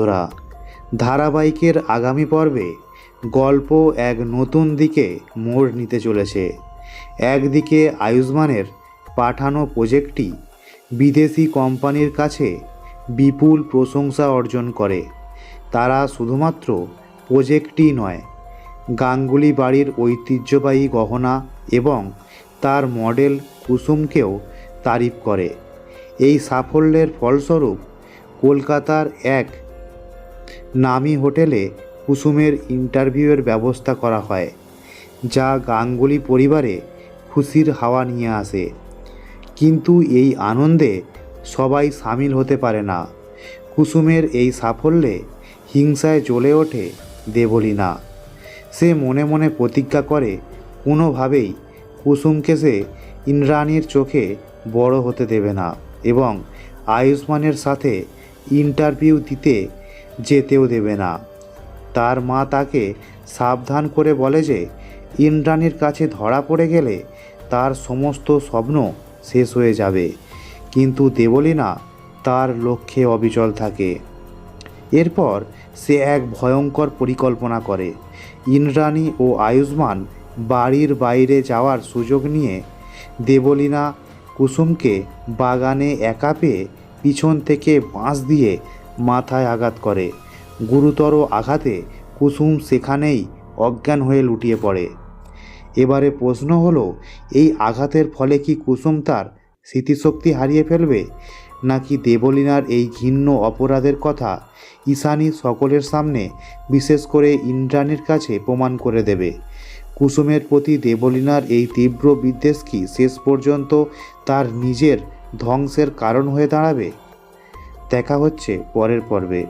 বন্ধুরা, ধারাবাহিকের আগামী পর্বে গল্প এক নতুন দিকে মোড় নিতে চলেছে। একদিকে আয়ুষ্মানের পাঠানো প্রজেক্টটি বিদেশি কোম্পানির কাছে বিপুল প্রশংসা অর্জন করে। তারা শুধুমাত্র প্রজেক্টই নয় গাঙ্গুলি বাড়ির ঐতিহ্যবাহী গহনা এবং তার মডেল কুসুমকেও তারিফ করে। এই সাফল্যের ফলস্বরূপ কলকাতার এক নামি হোটেলে কুসুমের ইন্টারভিউয়ের ব্যবস্থা করা হয়, যা গাঙ্গুলি পরিবারে খুশির হাওয়া নিয়ে আসে। কিন্তু এই আনন্দে সবাই সামিল হতে পারে না। কুসুমের এই সাফল্যে হিংসায় জ্বলে ওঠে দেবলীনা। সে মনে মনে প্রতিজ্ঞা করে, কোনোভাবেই কুসুমকে সে ইন্দ্রাণীর চোখে বড় হতে দেবে না এবং আয়ুষ্মানের সাথে ইন্টারভিউ দিতে যেতেও দেবে না। তার মা তাকে সাবধান করে বলে যে, ইন্দ্রাণীর কাছে ধরা পড়ে গেলে তার সমস্ত স্বপ্ন শেষ হয়ে যাবে। কিন্তু দেবলীনা তার লক্ষ্যে অবিচল থাকে। এরপর সে এক ভয়ঙ্কর পরিকল্পনা করে। ইন্দ্রাণী ও আয়ুষ্মান বাড়ির বাইরে যাওয়ার সুযোগ নিয়ে দেবলীনা কুসুমকে বাগানে একা পেয়ে পিছন থেকে বাঁশ দিয়ে মাথায় আঘাত করে। গুরুতর আঘাতে কুসুম সেখানেই অজ্ঞান হয়ে লুটিয়ে পড়ে। এবারে প্রশ্ন হলো, এই আঘাতের ফলে কি কুসুম তার স্মৃতিশক্তি হারিয়ে ফেলবে? নাকি দেবলীনার এই ঘিন্ন অপরাধের কথা ঈশানী সকলের সামনে বিশেষ করে ইন্দ্রাণীর কাছে প্রমাণ করে দেবে? কুসুমের প্রতি দেবলীনার এই তীব্র বিদ্বেষ কি শেষ পর্যন্ত তার নিজের ধ্বংসের কারণ হয়ে দাঁড়াবে? দেখা হচ্ছে পরের পর্বে।